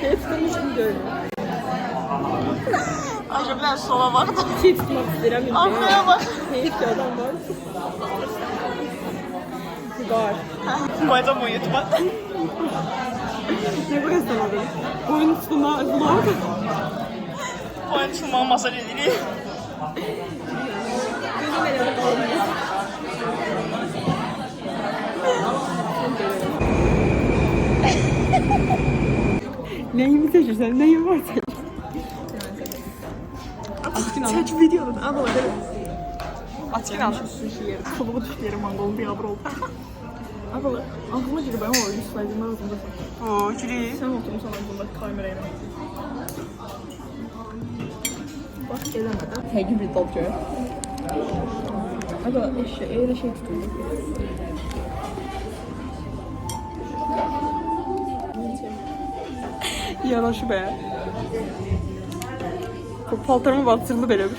Şey diyorum. Ayrıca bir tane sola bak da. Şey tutmak istedim. Arkaya bak. Ki adam var. Var. Bayda mı YouTube'a? Ne bu gösterdi? Oyun tutma vlog. Bu aynı sunma masa değil. Gözüm elinde kaldı. Neyimi seçirsen, neyin var seç. Açkin al. Seç videoda. Al bakalım. Açkin al. Sushi yerim. Kolumu düştü yerim mangol bir yavru oldu. Abla, aklıma girdi ben ama oyun slaydımlar ağzımda. Oo, çili. Sen oturmuşsan ağzımda kamerayla. Bak elemeden. Tegi bir dalıyor. Aga eşya, öyle şey tutuyor. Yanaşı be. Paltarımı battırdı böyle bir.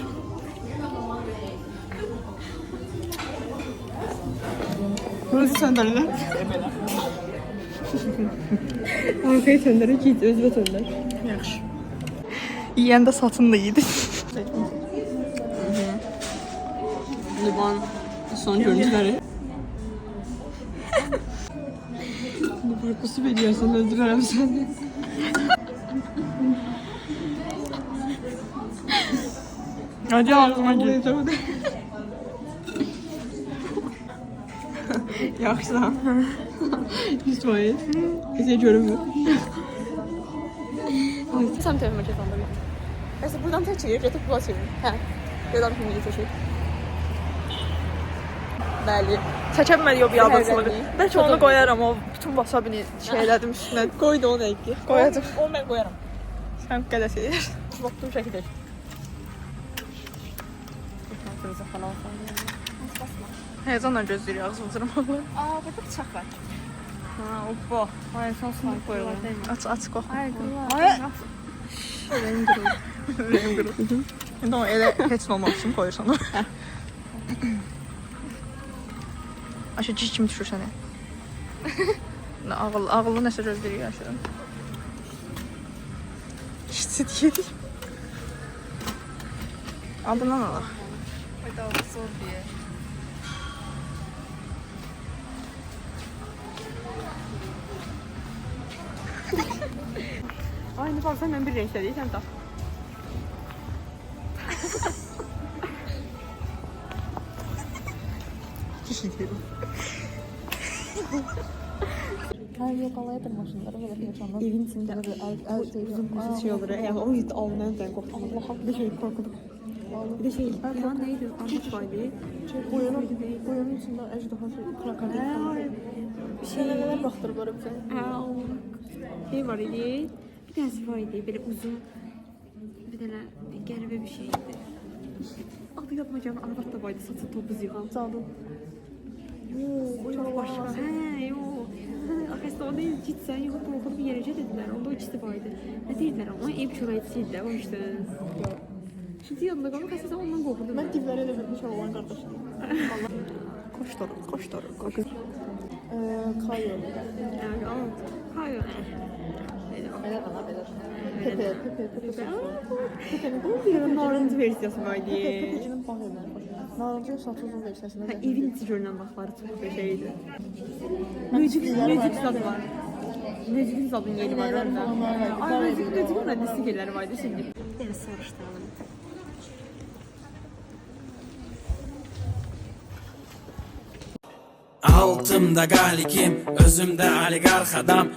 Burası sandalyeler. Arkaya töndere git, özüne tönder. Yaxşı. Yiyən də satın da yedi. Liban son görüntüleri. Bu korkusu veriyorsun, öldürürüm seni. Hadi ağzıma gir. Yaxşı lan. İsmail. Bize görünmüyor. Sen tövbe maçı sandım. Neyse buradan tek çevir, yatıp bula çevir. Hə. Yadan kimi geçecek. Bəli. Çəkəmədi o bir adasını. Səhərləndik. Bəlkə onu qoyaram o bütün wasabini şeylədim üstünə. Koy da onu ekle. Qoyacaq. Onu mən qoyaram. Sən qədər şeylər. Vaxtım çəkilir. Heyecanla gözləyirik ağzımızı mı? Aa burada bıçak var. Ha, hoppa. Ay sən sınır qoyalım. Aç, aç qoy. Ay Allah. Rəngim qırıldı. İndi o elə heç olmaq üçün qoyursan onu. Aşağı cic kimi düşür sənə. Nə ağıllı, ağıllı nəsə gözləyirik aşağı. İşçi deyirik. Adından alaq. Bedava zor diye. Aynı bak sen bir renkte değil, sen tak. Her yok alaydım maşınları böyle yaşandı. Evin içinde abi uzun uzun şey olur. Ya o yüzden almayan ben korktum. Allah bir şey korkudum. Bir de şey, ya neydi? Vardı. Boyunun, boyunun içində əjdaha şey, krokodil. Bir şey neler baktırıblar bize. Şey var idi. Bir tanesi var. Böyle uzun. Bir tane qəribə bir şey idi. Adı gəlmir. Arvad da vardı. Saçı topuz yığan. Cadı. Yoo, çok başka. He, yo. Arkadaşlar onu gitsen yığıp okudu bir yerece dediler. Onda o ikisi vardı. Ne dediler ama ev çörekçiydi. O işte. Şimdi yanında kalmak aslında ondan korkudum. Mən divləri elə bilmiş olan qardaşım. Koş doğru, koş doğru, koş. Eee, Kayo. Yani ama hayır. Pepe, Pepe, Pepe. Pepe'nin ara narıncı versiyası vardı. Pepe'nin bağ evinə Narıncı satılma versiyasına Ha, evin içi görünen bakları çok bir şeydi. Müzik, müzik tadı var. Müzik tadının yeri var Neler orada. falan var. Ay müzik, müzik de stikerleri vardı şimdi. Beni soruşturalım. Altımda galikim, özümde oligarx adam